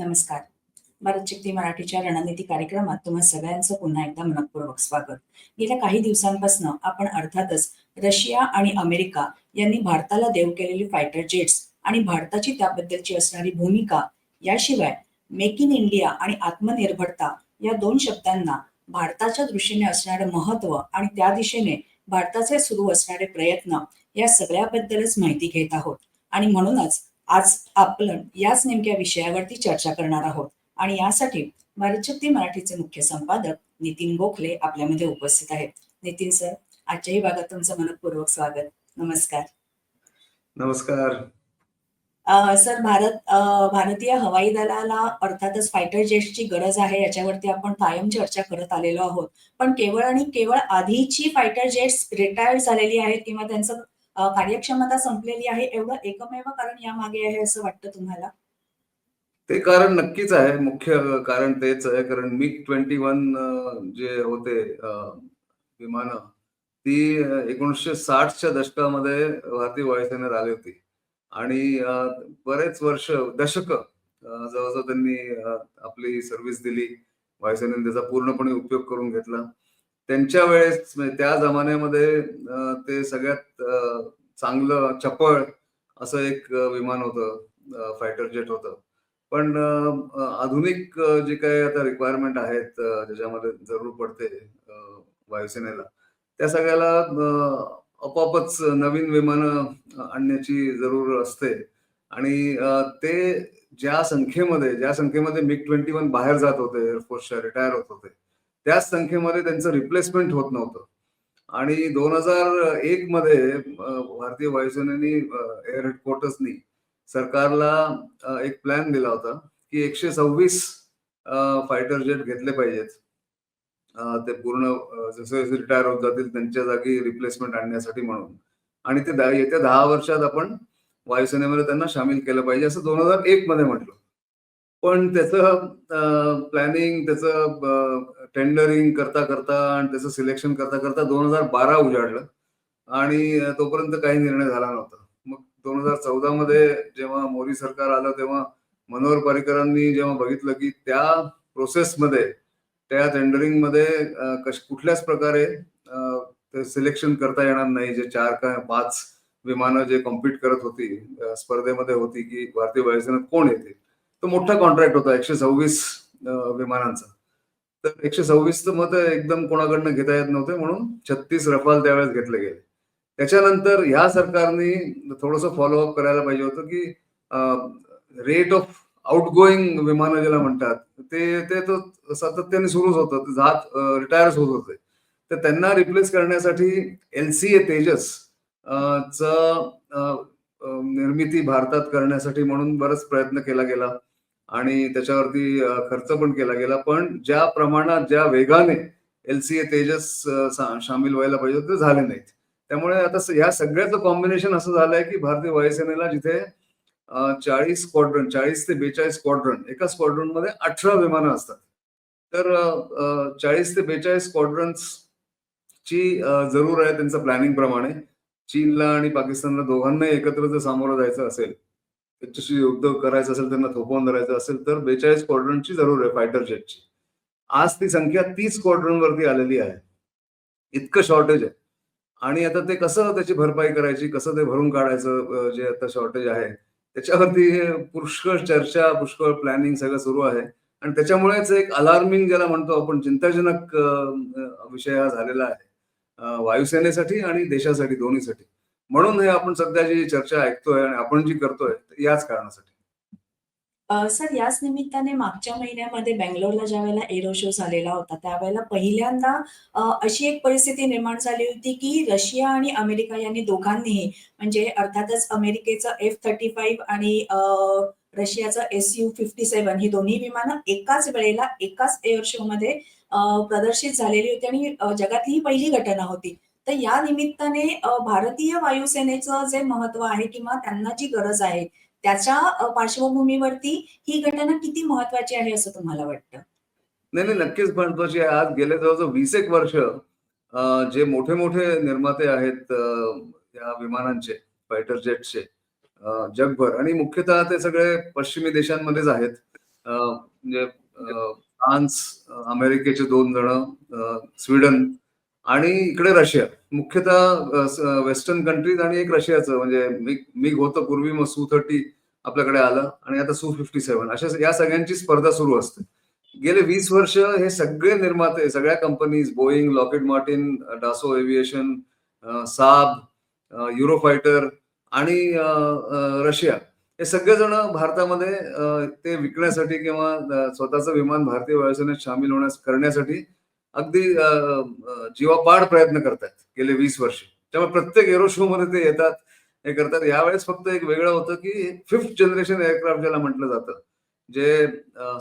नमस्कार. भारत शक्ती मराठीच्या रणनीती कार्यक्रमात तुम्हा सगळ्यांचं पुन्हा एकदा मनपूर्वक स्वागत. गेल्या काही दिवसांपासून आपण अर्थातच रशिया आणि अमेरिका यांनी भारताला देऊ केलेली फायटर जेट्स आणि भारताची त्याबद्दलची असणारी भूमिका याशिवाय मेक इन इंडिया आणि आत्मनिर्भरता या दोन शब्दांना भारताच्या दृष्टीने असणारं महत्त्व आणि त्या दिशेने भारताचे सुरू असणारे प्रयत्न या सगळ्याबद्दलच माहिती घेत आहोत. आणि म्हणूनच आज आपण याच नेमक्या विषयावरती चर्चा करणार आहोत. आणि यासाठी भारतशक्ती मराठीचे मुख्य संपादक नितीन गोखले आपल्यामध्ये उपस्थित आहेत. नितीन सर आजच्याही भागात तुमचं मनपूर्वक स्वागत. नमस्कार. नमस्कार. सर भारत भारतीय हवाई दलाला अर्थातच फायटर जेट्सची गरज आहे याच्यावरती आपण कायम चर्चा करत आलेलो आहोत. पण केवळ आणि केवळ आधीची फायटर जेट्स रिटायर्ड झालेली आहेत किंवा त्यांचं कार्यक्षमता संपलेली आहे एवढं एकमेव कारण यामागे आहे असं वाटतं तुम्हाला? ते कारण नक्कीच आहे. मुख्य कारण तेच आहे. कारण मिग ट्वेंटी वन जे होते विमान ती एकोणीसशे साठच्या दशकामध्ये भारतीय वायुसेनेत आली होती. आणि बरेच वर्ष दशक जवळजवळ त्यांनी आपली सर्व्हिस दिली. वायुसेनेने त्याचा पूर्णपणे उपयोग करून घेतला. त्यांच्या वेळेस म्हणजे त्या जमान्यामध्ये ते सगळ्यात चांगलं चपळ असं एक विमान होतं फायटर जेट होतं. पण आधुनिक जे काही आता रिक्वायरमेंट आहेत ज्याच्यामध्ये जरूर पडते वायुसेनेला त्या सगळ्याला आपोआपच नवीन विमानं आणण्याची जरूर असते. आणि ते ज्या संख्येमध्ये ज्या संख्येमध्ये मिग ट्वेंटी वन बाहेर जात होते एअरफोर्सच्या रिटायर होत होते त्याच संख्येमध्ये त्यांचं रिप्लेसमेंट होत नव्हतं. आणि दोन हजार एक मध्ये भारतीय वायुसेनेनी एअर हेडक्वार्टर्सनी सरकारला एक प्लॅन दिला होता की एकशे सव्वीस फायटर जेट घेतले पाहिजेत. ते पूर्ण जसे जसे रिटायर होत जातील त्यांच्या जागी रिप्लेसमेंट आणण्यासाठी म्हणून. आणि ते येत्या दहा वर्षात आपण वायुसेनेमध्ये त्यांना सामील केलं पाहिजे असं दोन हजार एक मध्ये म्हटलं. पण त्याचं प्लॅनिंग त्याचं टेंडरिंग करता करता आणि त्याचं सिलेक्शन करता करता दोन हजार बारा उजाडलं. आणि तोपर्यंत काही निर्णय झाला नव्हता. मग दोन हजार चौदा मध्ये जेव्हा मोदी सरकार आलं तेव्हा मनोहर पर्रिकरांनी जेव्हा बघितलं की त्या प्रोसेसमध्ये त्या टेंडरिंगमध्ये कश- कुठल्याच प्रकारे ते सिलेक्शन करता येणार नाही. जे चार का पाच विमानं जे कॉम्पिट करत होती स्पर्धेमध्ये होती की भारतीय वायुसेनेत कोण येते तो मोठा कॉन्ट्रॅक्ट होता एकशे सव्वीस विमानांचा. तर एकशे सव्वीसचं मत एकदम कोणाकडनं घेता येत नव्हते म्हणून छत्तीस रफाल त्यावेळेस घेतले गेले. त्याच्यानंतर ह्या सरकारने थोडस फॉलोअप करायला पाहिजे होतं की रेट ऑफ आउटगोईंग विमानं ज्याला म्हणतात ते ते तो सातत्याने सुरूच होतं. ते जात रिटायर होत होते. तर त्यांना रिप्लेस करण्यासाठी एलसीए तेजस च निर्मिती भारतात करण्यासाठी म्हणून बराच प्रयत्न केला गेला. आणि त्याच्यावरती खर्च पण केला गेला. पण ज्या प्रमाणात ज्या वेगाने एलसीए तेजस ए तेजस सामील व्हायला पाहिजे ते झाले नाहीत. त्यामुळे आता ह्या या सगळ्याचं कॉम्बिनेशन असं झालंय की भारतीय वायुसेनेला जिथे चाळीस स्क्वॉड्रन चाळीस ते बेचाळीस स्क्वॉड्रन एका स्क्वॉड्रनमध्ये अठरा विमानं असतात. तर चाळीस ते बेचाळीस स्क्वॉड्रन्स ची जरूर आहे त्यांचं प्लॅनिंग प्रमाणे. चीनला आणि पाकिस्तानला दोघांनाही एकत्र जर सामोरं जायचं असेल त्याच्याशी युद्ध करायचं असेल त्यांना थोपवून धरायचं असेल तर बेचाळीस स्क्वॉड्रनची जरूर आहे फायटर जेटची आज ती संख्या तीस स्क्वॉड्रन वरती आलेली आहे. इतकं शॉर्टेज आहे. आणि आता ते कसं त्याची भरपाई करायची कसं ते भरून काढायचं जे आता शॉर्टेज आहे त्याच्यावरती पुष्कळ चर्चा पुष्कळ प्लॅनिंग सगळं सुरू आहे. आणि त्याच्यामुळेच एक अलार्मिंग ज्याला म्हणतो आपण चिंताजनक विषय हा झालेला आहे. वायुसेनेसाठी आणि देशासाठी दोन्हीसाठी. म्हणून हे आपण सध्या जी चर्चा ऐकतोय आणि आपण जी करतोय याच कारणासाठी. सर याच निमित्ताने मागच्या महिन्यामध्ये बँगलोरला ज्या वेळेला एरो शो झालेला होता त्यावेळेला पहिल्यांदा अशी एक परिस्थिती निर्माण झाली होती की रशिया आणि अमेरिका यांनी दोघांनीही म्हणजे अर्थातच अमेरिकेचं एफ थर्टी फाईव्ह आणि रशियाचं एस यू फिफ्टी सेव्हन ही दोन्ही विमानं एकाच वेळेला एकाच एअर शो मध्ये प्रदर्शित झालेली होती आणि जगातली ही पहिली घटना होती. तर या निमित्ताने भारतीय वायुसेनेचं जे महत्त्व आहे किंवा त्यांना जी गरज आहे त्याच्या पार्श्वभूमीवरती ही घटना किती महत्वाची आहे असं तुम्हाला वाटतं? नाही नाही नक्कीच महत्वाची आहे आज गेले जवळजवळ वीस एक वर्ष जे मोठे मोठे निर्माते आहेत या विमानांचे फायटर जेटचे जगभर आणि मुख्यतः ते सगळे पश्चिमी देशांमध्येच आहेत म्हणजे फ्रान्स अमेरिकेचे दोन जण स्वीडन आणि इकडे रशिया. मुख्यतः वेस्टर्न कंट्रीज आणि एक रशियाचं म्हणजे मिग मिग होतं पूर्वी मग सू थर्टी आपल्याकडे आलं आणि आता सू फिफ्टी सेव्हन. अशा या सगळ्यांची स्पर्धा सुरू असते. गेले वीस वर्ष हे सगळे निर्माते सगळ्या companies Boeing Lockheed Martin Dassault aviation Saab Eurofighter आणि रशिया. हे सगळेजण भारतामध्ये ते विकण्यासाठी किंवा स्वतःचं विमान भारतीय वायुसेनेत सामील होण्यास करण्यासाठी अगदी जीवापाड प्रयत्न करतात गेले वीस वर्ष. त्यामुळे प्रत्येक एरो शो मध्ये ते येतात हे करतात. यावेळेस फक्त एक वेगळं होतं की फिफ्थ जनरेशन एअरक्राफ्ट ज्याला म्हटलं जातं जे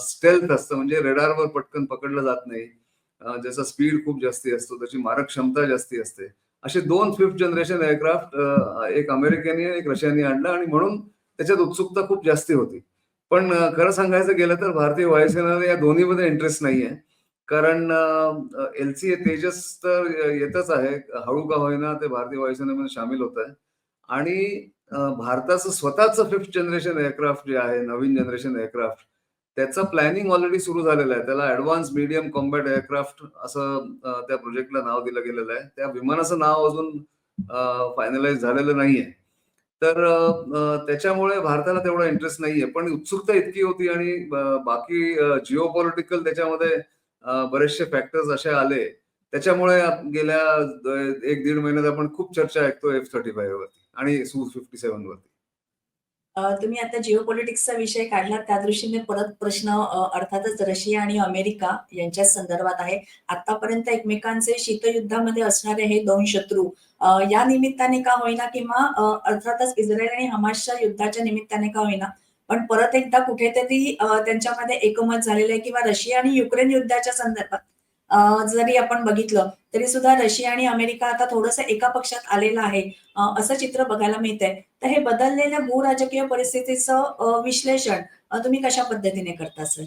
स्टेल्थ असतं म्हणजे रेडारवर पटकन पकडलं जात नाही. ज्याचा स्पीड खूप जास्ती असतो त्याची मारक क्षमता जास्ती असते. असे दोन फिफ्थ जनरेशन एअरक्राफ्ट एक अमेरिकेने एक रशियाने आणलं आणि म्हणून त्याच्यात उत्सुकता खूप जास्ती होती. पण खरं सांगायचं गेलं तर भारतीय वायुसेनेला या दोन्हीमध्ये इंटरेस्ट नाहीये. कारण एल सी तेजस तर येतच आहे. हळू का होईना ते भारतीय वायुसेनेमध्ये सामील होत आहे. आणि भारताचं स्वतःचं फिफ्थ जनरेशन एअरक्राफ्ट जे आहे नवीन जनरेशन एअरक्राफ्ट त्याचं प्लॅनिंग ऑलरेडी सुरू झालेलं आहे. त्याला ऍडव्हान्स मीडियम कॉम्बॅट एअरक्राफ्ट असं त्या प्रोजेक्टला नाव दिलं गेलेलं आहे. त्या विमानाचं नाव अजून फायनलाइज झालेलं नाहीये. तर त्याच्यामुळे भारताला तेवढा इंटरेस्ट नाहीये. पण उत्सुकता इतकी होती आणि बाकी जिओ पॉलिटिकल त्याच्यामध्ये बरेचसे फॅक्टर्स असे आले. त्याच्यामुळे गेल्या एक दीड महिन्यात आपण खूप चर्चा ऐकतो एफ थर्टी फाईव्ह वरती आणि सू फिफ्टी सेव्हन वरती तुम्ही आता जिओ पॉलिटिक्सचा विषय काढला त्या दृष्टीने परत प्रश्न अर्थातच रशिया आणि अमेरिका यांच्या संदर्भात आहे. आतापर्यंत एकमेकांचे शीतयुद्धामध्ये असणारे हे दोन शत्रू या निमित्ताने का होईना किंवा अर्थातच इस्रायल आणि हमासच्या युद्धाच्या निमित्ताने का होईना पण परत एकदा कुठेतरी त्यांच्यामध्ये एकमत झालेलं आहे किंवा रशिया आणि युक्रेन युद्धाच्या संदर्भात जरी आपण बघितलं तरी सुद्धा रशिया आणि अमेरिका आता थोडंसं एका पक्षात आलेलं आहे असं चित्र बघायला मिळतंय. तर हे बदललेल्या भूराजकीय परिस्थितीचं विश्लेषण तुम्ही कशा पद्धतीने करता सर?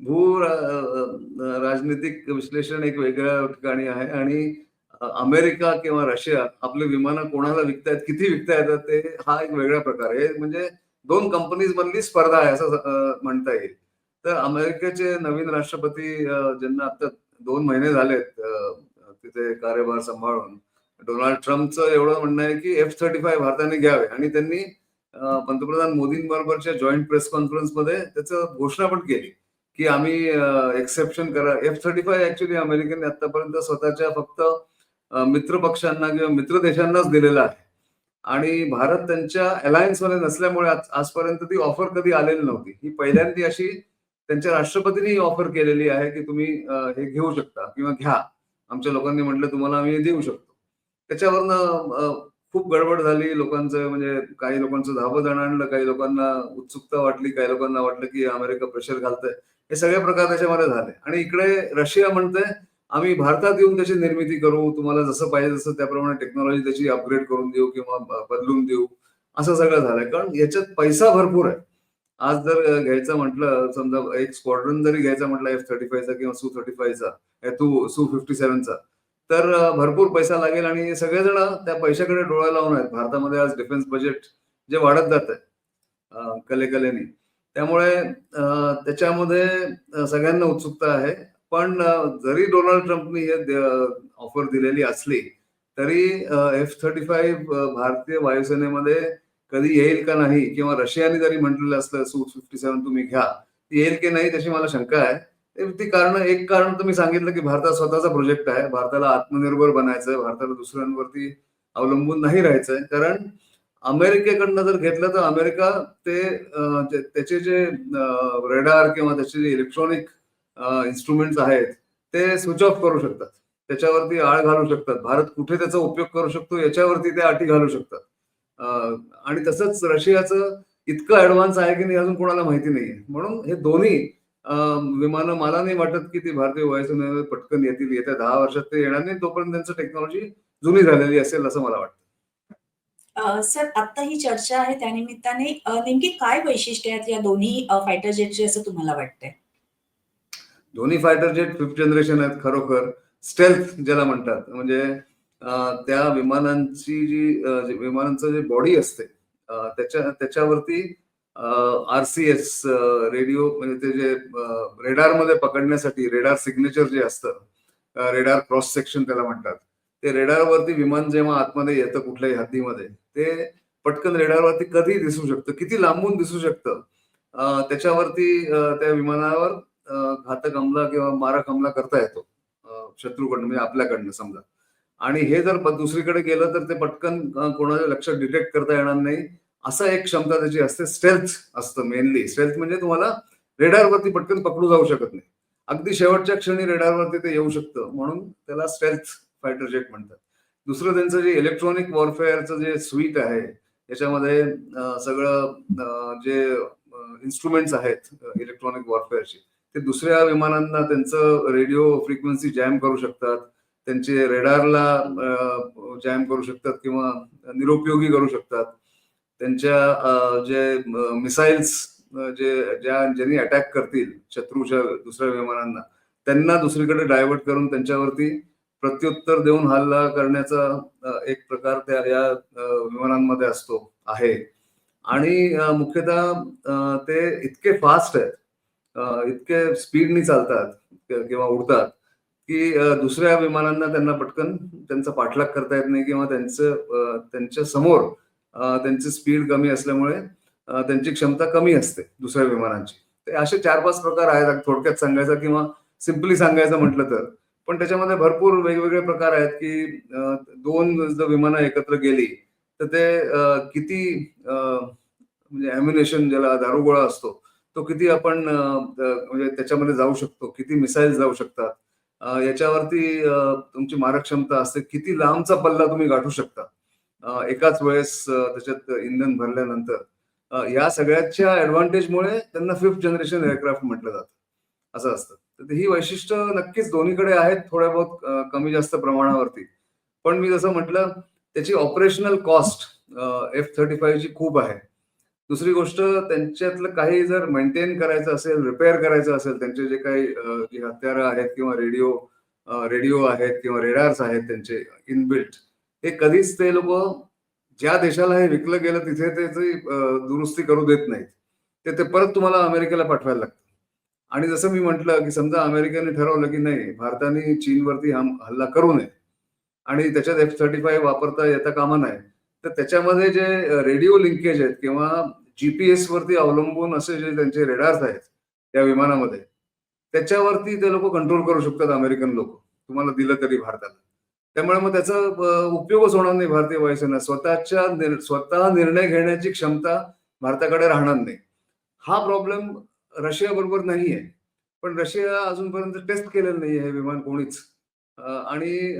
भू राजनीतिक विश्लेषण एक वेगळ्या ठिकाणी आहे आणि अमेरिका किंवा रशिया आपले विमानं कोणाला विकतायत किती विकता येतात ते हा एक वेगळा प्रकार आहे. म्हणजे दोन कंपनीज मधली स्पर्धा आहे असं म्हणता येईल. तर अमेरिकेचे नवीन राष्ट्रपती ज्यांना आता दोन महिने झालेत तिथे कार्यभार सांभाळून डोनाल्ड ट्रम्पचं एवढं म्हणणं आहे की एफ थर्टी फाय भारताने घ्यावे. आणि त्यांनी पंतप्रधान मोदींबरोबरच्या जॉईंट प्रेस कॉन्फरन्समध्ये त्याचं घोषणा पण केली की आम्ही एक्सेप्शन करा. एफ थर्टी फाय ऍक्च्युली अमेरिकेने आतापर्यंत स्वतःच्या फक्त मित्र पक्षांना किंवा मित्र देशांनाच दिलेला आहे. आणि भारत त्यांच्या अलायन्समध्ये नसल्यामुळे आजपर्यंत ती ऑफर कधी आलेली नव्हती. ही पहिल्यांदी अशी त्यांच्या राष्ट्रपतींनी ऑफर केलेली आहे की तुम्ही हे घेऊ शकता किंवा घ्या. आमच्या लोकांनी म्हटलं तुम्हाला आम्ही देऊ शकतो. त्याच्यावरनं खूप गडबड झाली. लोकांचं म्हणजे काही लोकांचं धाबं जण आणलं काही लोकांना उत्सुकता वाटली काही लोकांना वाटलं की अमेरिका प्रेशर घालतंय. हे सगळे प्रकार त्याच्यामध्ये झाले. आणि इकडे रशिया म्हणते आम्ही भारतात येऊन त्याची निर्मिती करू तुम्हाला जसं पाहिजे तसं त्याप्रमाणे टेक्नॉलॉजी त्याची अपग्रेड करून देऊ किंवा बदलून देऊ असं सगळं झालंय. कारण याच्यात पैसा भरपूर आहे. आज जर घ्यायचं म्हटलं समजा एक स्क्वॉड्रन जरी घ्यायचा म्हटलं एफ थर्टी फायचा किंवा सू थर्टी फायचा टू सू फिफ्टी सेव्हनचा तर भरपूर पैसा लागेल आणि सगळेजण त्या पैशाकडे डोळा लावून आहेत. भारतामध्ये आज डिफेन्स बजेट जे वाढत जात आहे कलेकलेने. त्यामुळे त्याच्यामध्ये सगळ्यांना उत्सुकता आहे. पण जरी डोनाल्ड ट्रम्पनी हे ऑफर दिलेली असली तरी एफ थर्टी फाईव्ह भारतीय वायुसेनेमध्ये कधी येईल का नाही किंवा रशियाने जरी म्हटलेलं असलं सू फिफ्टी सेव्हन तुम्ही घ्या ती येईल की नाही त्याची मला शंका आहे. ती कारण एक कारण तुम्ही सांगितलं की भारतात स्वतःचा प्रोजेक्ट आहे. भारताला आत्मनिर्भर बनायचंय. भारताला दुसऱ्यांवरती अवलंबून नाही राहायचंय. कारण अमेरिकेकडनं जर घेतलं तर अमेरिका ते- त्याचे जे रेडार किंवा त्याचे जे इलेक्ट्रॉनिक इन्स्ट्रुमेंट्स आहेत ते स्विच ऑफ करू शकतात. त्याच्यावरती आळ घालू शकतात. भारत कुठे त्याचा उपयोग करू शकतो याच्यावरती ते अटी घालू शकतात. आणि तसंच रशियाचं इतकं ऍडव्हान्स आहे की नाही अजून कोणाला माहिती नाहीये. म्हणून हे दोन्ही विमानं मला नाही वाटत की ती भारतीय वायुसेनेमध्ये पटकन येतील. येत्या दहा वर्षात ते येणार नाही. तोपर्यंत त्यांचं टेक्नॉलॉजी जुनी झालेली असेल असं मला वाटतं. सर आता ही चर्चा आहे त्यानिमित्ताने नेमकी काय वैशिष्ट्य आहेत या दोन्ही फायटर जेटची असं तुम्हाला वाटतंय? दोन्ही फायटर जेट फिफ्थ जनरेशन आहेत खरोखर. स्टेल्थ ज्याला म्हणतात. म्हणजे त्या विमानांची जी विमानांचं जे बॉडी असते त्याच्या त्याच्यावरती आर सी एस रेडिओ म्हणजे ते जे रेडारमध्ये पकडण्यासाठी रेडार सिग्नेचर जे असतं रेडार क्रॉस सेक्शन त्याला म्हणतात. ते रेडारवरती विमान जेव्हा आतमध्ये येतं कुठल्याही हद्दीमध्ये ते पटकन रेडारवरती कधी दिसू शकतं किती लांबून दिसू शकतं त्याच्यावरती त्या विमानावर घातक हमला किंवा मारक हमला करता येतो शत्रूकडनं म्हणजे आपल्याकडनं समजा. आणि हे जर दुसरीकडे गेलं तर ते पटकन कोणाच्या लक्षात डिटेक्ट करता येणार नाही. असा एक क्षमता त्याची असते स्टेल्थ असतं मेनली. स्टेल्थ म्हणजे तुम्हाला रेडारवरती पटकन पकडू जाऊ शकत नाही. अगदी शेवटच्या क्षणी रेडारवरती ते येऊ शकतं. म्हणून त्याला स्टेल्थ फायटर जेट म्हणतात. दुसरं त्यांचं जे इलेक्ट्रॉनिक वॉरफेअरचं जे स्वीट आहे याच्यामध्ये सगळं जे इन्स्ट्रुमेंट्स आहेत इलेक्ट्रॉनिक वॉरफेअरचे ते दुसऱ्या विमानांना त्यांचं रेडिओ फ्रिक्वेन्सी जॅम करू शकतात त्यांचे रेडारला जॅम करू शकतात किंवा निरुपयोगी करू शकतात. त्यांच्या जे मिसाईल्स जे ज्या ज्यांनी अटॅक करतील शत्रूच्या दुसऱ्या विमानांना त्यांना दुसरीकडे डायव्हर्ट करून त्यांच्यावरती प्रत्युत्तर देऊन हल्ला करण्याचा एक प्रकार त्या या विमानांमध्ये असतो आहे. आणि मुख्यतः ते इतके फास्ट आहेत इतके स्पीडनी चालतात किंवा उडतात की दुसऱ्या विमानांना त्यांना पटकन त्यांचा पाठलाग करता येत नाही किंवा त्यांचं त्यांच्यासमोर त्यांची स्पीड कमी असल्यामुळे त्यांची क्षमता कमी असते दुसऱ्या विमानांची. ते असे चार पाच प्रकार आहेत थोडक्यात सांगायचं किंवा सिम्पली सांगायचं म्हटलं तर. पण त्याच्यामध्ये भरपूर वेगवेगळे प्रकार आहेत की दोन जर विमानं एकत्र गेली तर ते किती म्हणजे अम्युनेशन ज्याला दारुगोळा असतो तो किती आपण म्हणजे त्याच्यामध्ये जाऊ शकतो किती मिसाईल जाऊ शकतात याच्यावरती तुमची मारक क्षमता असते किती लांबचा पल्ला तुम्ही गाठू शकता. एकाच वेळेस त्याच्यात इंधन भरल्यानंतर या सगळ्याच्या ऍडव्हान्टेजमुळे त्यांना फिफ्थ जनरेशन एअरक्राफ्ट म्हटलं जातं असं असतं. तर ही वैशिष्ट्य नक्कीच दोन्हीकडे आहेत थोड्या बहुत कमी जास्त प्रमाणावरती. पण मी जसं म्हटलं त्याची ऑपरेशनल कॉस्ट एफ थर्टी फाईव्हची खूप आहे. दुसरी गोष्ट त्यांच्यातलं काही जर मेंटेन करायचं असेल रिपेअर करायचं असेल त्यांचे जे काही हत्यार हत्यारं आहेत किंवा रेडिओ रेडिओ आहेत किंवा रेडार्स आहेत त्यांचे इनबिल्ट हे कधीच ते लोक ज्या देशाला हे विकलं गेलं तिथे त्याची दुरुस्ती करू देत नाहीत. ते ते परत तुम्हाला अमेरिकेला पाठवायला लागतं आणि जसं मी म्हटलं की समजा अमेरिकेने ठरवलं की नाही भारताने चीनवरती हम हल्ला करू नये. आणि त्याच्यात एफ थर्टी फाय वापरता येता कामा नाही तर त्याच्यामध्ये जे रेडिओ लिंकेज आहेत किंवा जीपीएस वरती अवलंबून असे जे त्यांचे रेडार्स आहेत त्या विमानामध्ये त्याच्यावरती ते लोक कंट्रोल करू शकतात अमेरिकन लोक. तुम्हाला दिलं तरी भारताला. त्यामुळे मग त्याचा उपयोगच होणार नाही भारतीय वायुसेना. स्वतःच्या निर- स्वतः निर्णय घेण्याची क्षमता भारताकडे राहणार नाही. हा प्रॉब्लेम रशिया बरोबर नाहीये. पण रशिया अजूनपर्यंत टेस्ट केलेलं नाहीये हे विमान कोणीच. आणि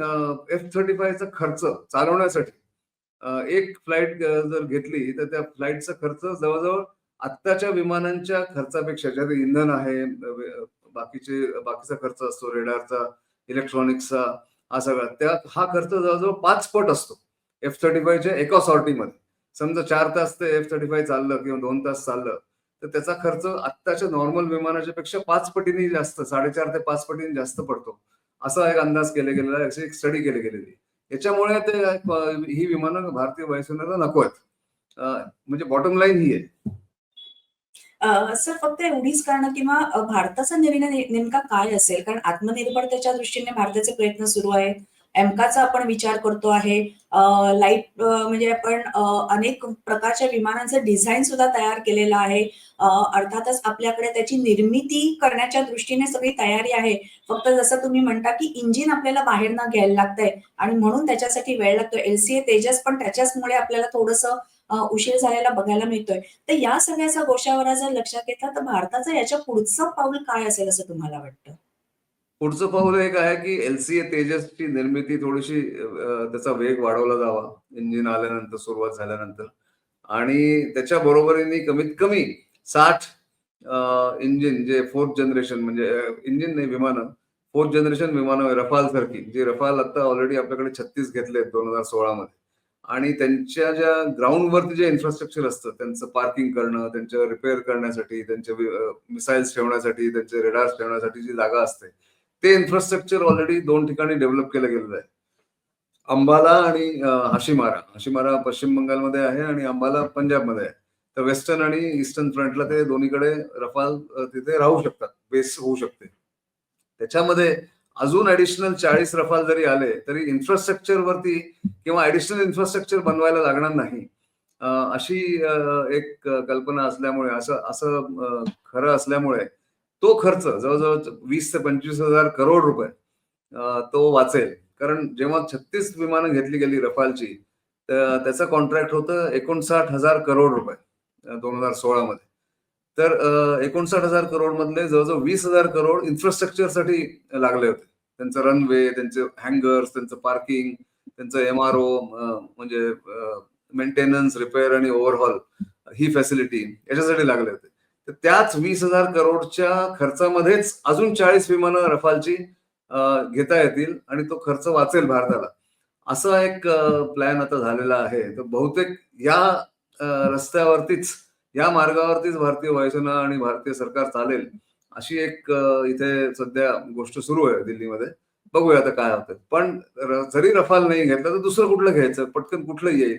एफ थर्टी फायचा खर्च चालवण्यासाठी एक फ्लाईट जर घेतली तर त्या फ्लाईटचा खर्च जवळजवळ आत्ताच्या विमानांच्या खर्चापेक्षा ज्यात इंधन आहे बाकीचे बाकीचा खर्च असतो रेडारचा इलेक्ट्रॉनिक्सचा हा सगळा त्या हा खर्च जवळजवळ पाच पट असतो एफ थर्टी फायच्या एका सॉर्टीमध्ये समजा चार तास ते एफ थर्टी फाय चाललं किंवा दोन तास चाललं तर त्याचा खर्च आत्ताच्या नॉर्मल विमानाच्या पेक्षा पाच पटीने जास्त साडेचार ते पाच पटीने जास्त पडतो असा एक अंदाज केला गेलेला अशी एक स्टडी केली गेलेली आहे. याच्यामुळे ते ही विमानं भारतीय वायुसेनेला नको आहेत. म्हणजे बॉटम लाईन ही आहे. सर फक्त एवढीच कारण किंवा भारताचा निर्णय नेमका काय असेल? कारण आत्मनिर्भरतेच्या दृष्टीने भारताचे प्रयत्न सुरू आहेत. एमकाचा आपण विचार करतो आहे. लाइट म्हणजे आपण अनेक प्रकारच्या विमानांचं डिझाईन सुद्धा तयार केलेलं आहे. अर्थातच आपल्याकडे त्याची निर्मिती करण्याच्या दृष्टीने सगळी तयारी आहे. फक्त जसं तुम्ही म्हणता की इंजिन आपल्याला बाहेर न घ्यायला लागतंय आणि म्हणून त्याच्यासाठी वेळ लागतो एलसीए तेजस पण त्याच्याचमुळे आपल्याला थोडंसं उशीर झालेला बघायला मिळतोय. तर या सगळ्याचा गोष्यावर जर लक्षात घेतलं तर भारताचं याच्या पुढचं पाऊल काय असेल असं तुम्हाला वाटतं? पुढचं पाऊल एक आहे की एलसीए तेजसची निर्मिती थोडीशी त्याचा वेग वाढवला जावा इंजिन आल्यानंतर सुरुवात झाल्यानंतर. आणि त्याच्या बरोबरीने कमीत कमी साठ इंजिन जे फोर्थ जनरेशन म्हणजे इंजिन नाही विमानं फोर्थ जनरेशन विमानं रफाल सारखी जी रफाल आता ऑलरेडी आपल्याकडे छत्तीस घेतले दोन हजार सोळा मध्ये आणि त्यांच्या ज्या ग्राउंडवरती जे इन्फ्रास्ट्रक्चर असतं त्यांचं पार्किंग करणं त्यांचं रिपेअर करण्यासाठी त्यांचे मिसाईल्स ठेवण्यासाठी त्यांचे रेडार्स ठेवण्यासाठी जी जागा असते ते इन्फ्रास्ट्रक्चर ऑलरेडी दोन ठिकाणी डेव्हलप केलं गेलेलं आहे. अंबाला आणि हाशिमारा. हाशिमारा पश्चिम बंगालमध्ये आहे आणि अंबाला पंजाबमध्ये आहे. तर वेस्टर्न आणि ईस्टर्न फ्रंटला ते दोन्हीकडे रफाल तिथे राहू शकतात. बेस होऊ शकते. त्याच्यामध्ये अजून ऍडिशनल चाळीस रफाल जरी आले तरी इन्फ्रास्ट्रक्चर वरती किंवा ऍडिशनल इन्फ्रास्ट्रक्चर बनवायला लागणार नाही. अशी एक कल्पना असल्यामुळे असं असं खरं असल्यामुळे तो खर्च जवळजवळ वीस ते पंचवीस हजार करोड रुपये तो वाचेल. कारण जेव्हा छत्तीस विमानं घेतली गेली रफालची तर त्याचं कॉन्ट्रॅक्ट होतं एकोणसाठ हजार करोड रुपये दोन हजार सोळामध्ये. तर एकोणसाठ हजार करोड मधले जवळजवळ वीस हजार करोड इन्फ्रास्ट्रक्चरसाठी लागले होते. त्यांचं रनवे त्यांचे हँगर्स त्यांचं पार्किंग त्यांचं एम आर ओ म्हणजे मेंटेनन्स रिपेअर आणि ओव्हरहॉल ही फॅसिलिटी याच्यासाठी लागले होते. तर त्याच वीस हजार करोडच्या खर्चामध्येच अजून चाळीस विमानं रफालची घेता येतील आणि तो खर्च वाचेल भारताला. असा एक प्लॅन आता झालेला आहे. तर बहुतेक या रस्त्यावरतीच या मार्गावरतीच भारतीय वायुसेना आणि भारतीय सरकार चालेल अशी एक इथे सध्या गोष्ट सुरू आहे दिल्लीमध्ये. बघूया आता काय होतं पण जरी रफाल नाही घेतलं तर दुसरं कुठलं घ्यायचं? पटकन कुठलं येईल?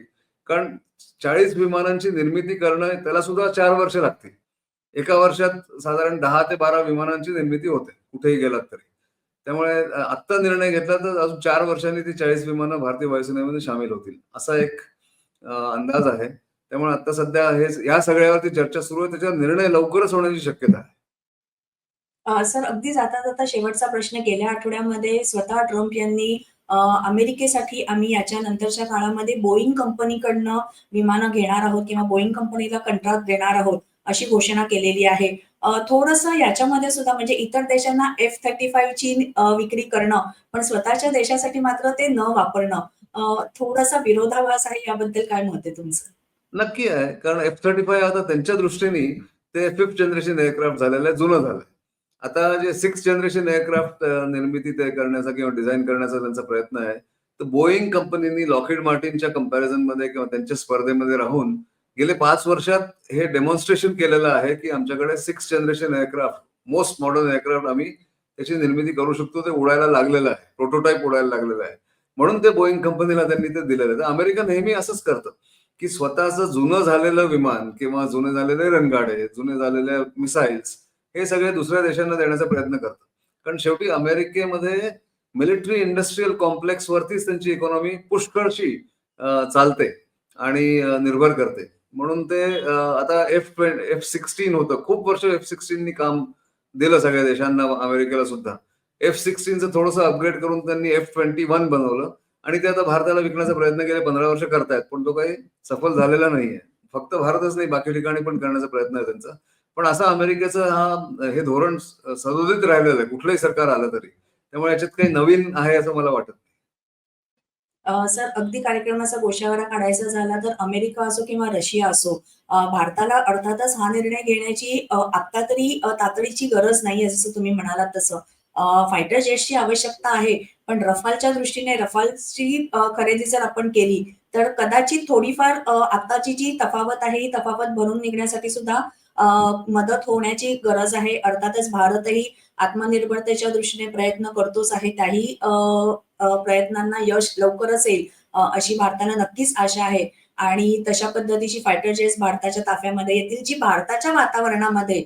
कारण चाळीस विमानांची निर्मिती करणं त्याला सुद्धा चार वर्ष लागतील. एका वर्षात साधारण दहा ते बारा विमानांची निर्मिती होते कुठेही गेलात तरी. त्यामुळे आत्ता निर्णय घेतला तर अजून चार वर्षांनी ती चाळीस विमानं भारतीय वायुसेनेमध्ये सामील होतील असा एक अंदाज आहे. त्यामुळे आता सध्या हे या सगळ्यावरती चर्चा सुरू आहे त्याच्यावर निर्णय लवकरच होण्याची शक्यता आहे. सर अगदी जाता जाता शेवटचा प्रश्न गेल्या आठवड्यामध्ये स्वतः ट्रम्प यांनी अमेरिकेसाठी आम्ही याच्या नंतरच्या काळामध्ये बोईंग कंपनीकडनं विमानं घेणार आहोत किंवा बोईंग कंपनीला कंत्राट देणार आहोत अशी घोषणा केलेली आहे. थोडस याच्यामध्ये सुद्धा म्हणजे इतर देशांना एफ थर्टी फाईव्ह ची विक्री करणं पण स्वतःच्या देशासाठी मात्र ते न वापरणं थोडासा विरोधाभास आहे याबद्दल काय मत आहे तुमचं? नक्की आहे कारण एफ थर्टी फाय आता त्यांच्या दृष्टीने ते फिफ्थ जनरेशन एअरक्राफ्ट झालेलं आहे जुनं झालंय. आता जे सिक्स जनरेशन एअरक्राफ्ट निर्मिती ते करण्याचा किंवा डिझाईन करण्याचा त्यांचा प्रयत्न आहे तर बोईंग कंपनीनी लॉकेड मार्टिनच्या कंपॅरिझनमध्ये किंवा त्यांच्या स्पर्धेमध्ये राहून गेले पाच वर्षात हे डेमॉन्स्ट्रेशन केलेलं आहे की आमच्याकडे six generation aircraft most modern aircraft आम्ही त्याची निर्मिती करू शकतो ते उडायला लागलेलं आहे प्रोटोटाईप उडायला लागलेलं आहे. म्हणून ते बोईंग कंपनीला त्यांनी ते दिलेलं आहे. तर अमेरिका नेहमी असंच करतं की स्वतःचं जुनं झालेलं विमान किंवा जुने झालेले रणगाडे जुने झालेले मिसाईल्स हे सगळे दुसऱ्या देशांना देण्याचा प्रयत्न करतात कारण शेवटी अमेरिकेमध्ये मिलिटरी इंडस्ट्रीयल कॉम्प्लेक्स वरतीच त्यांची इकॉनॉमी पुष्कळशी चालते आणि निर्भर करते. म्हणून ते आता एफ एफ सिक्स्टीन होतं. खूप वर्ष एफ सिक्स्टीननी काम दिलं सगळ्या देशांना अमेरिकेला सुद्धा. एफ सिक्स्टीनचं थोडंसं अपग्रेड करून त्यांनी एफ ट्वेंटी वन बनवलं. आणि ते आता भारताला विकण्याचा प्रयत्न गेले पंधरा वर्ष करतायत. पण तो काही सफल झालेला नाहीये. फक्त भारतच नाही बाकी ठिकाणी पण करण्याचा प्रयत्न आहे त्यांचा. पण असं अमेरिकेचं हा हे धोरण सदोदित राहिलेलं आहे. कुठलंही सरकार आलं तरी. त्यामुळे याच्यात काही नवीन आहे असं मला वाटत सर अगदी कार्यक्रमाचा गोशावारा काढायचा झाला तर अमेरिका असो किंवा रशिया असो भारताला अर्थातच हा निर्णय घेण्याची आता तरी तातडीची गरज नाही जसं तुम्ही म्हणालात तसं. फायटर जेट्सची आवश्यकता आहे पण रफालच्या दृष्टीने रफालची खरेदी जर आपण केली तर कदाचित थोडीफार आताची जी तफावत आहे ही तफावत भरून निघण्यासाठी सुद्धा मदत होण्याची गरज आहे. अर्थातच भारतही आत्मनिर्भरतेच्या दृष्टीने प्रयत्न करतोच आहे. त्याही प्रयत्नांना यश लवकरच येईल अशी भारताला नक्कीच आशा आहे. आणि तशा पद्धतीची फायटर जेट्स भारताच्या ताफ्यामध्ये येतील जी भारताच्या वातावरणामध्ये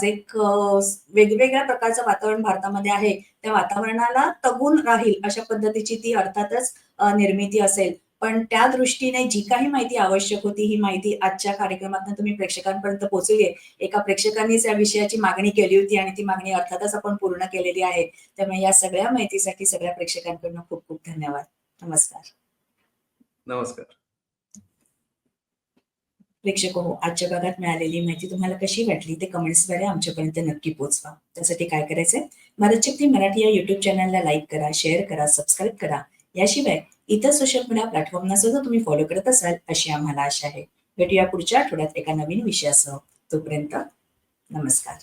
जे एक वेगवेगळ्या प्रकारचं वातावरण भारतामध्ये आहे त्या वातावरणाला तगून राहील अशा पद्धतीची ती अर्थातच निर्मिती असेल. पण त्या दृष्टीने जी काही माहिती आवश्यक होती ही माहिती आजच्या कार्यक्रमातून तुम्ही प्रेक्षकांपर्यंत पोहोचली आहे एका प्रेक्षकांनीच या विषयाची मागणी केली होती आणि ती मागणी अर्थातच आपण पूर्ण केलेली आहे. त्यामुळे या सगळ्या माहितीसाठी सगळ्या प्रेक्षकांकडून खूप खूप धन्यवाद. नमस्कार. नमस्कार. प्रेक्षक हो आजच्या भागात मिळालेली माहिती तुम्हाला कशी वाटली ते कमेंट्सद्वारे आमच्यापर्यंत नक्की पोहोचवा. त्यासाठी काय करायचंय? भारत शक्ती मराठी या युट्यूब चॅनलला लाईक करा शेअर करा सबस्क्राईब करा. याशिवाय इतर सोशल मीडिया प्लॅटफॉर्मना सुद्धा तुम्ही फॉलो करत असाल अशी आम्हाला आशा आहे. भेटूया पुढच्या आठवड्यात एका नवीन विषयासह. तोपर्यंत नमस्कार.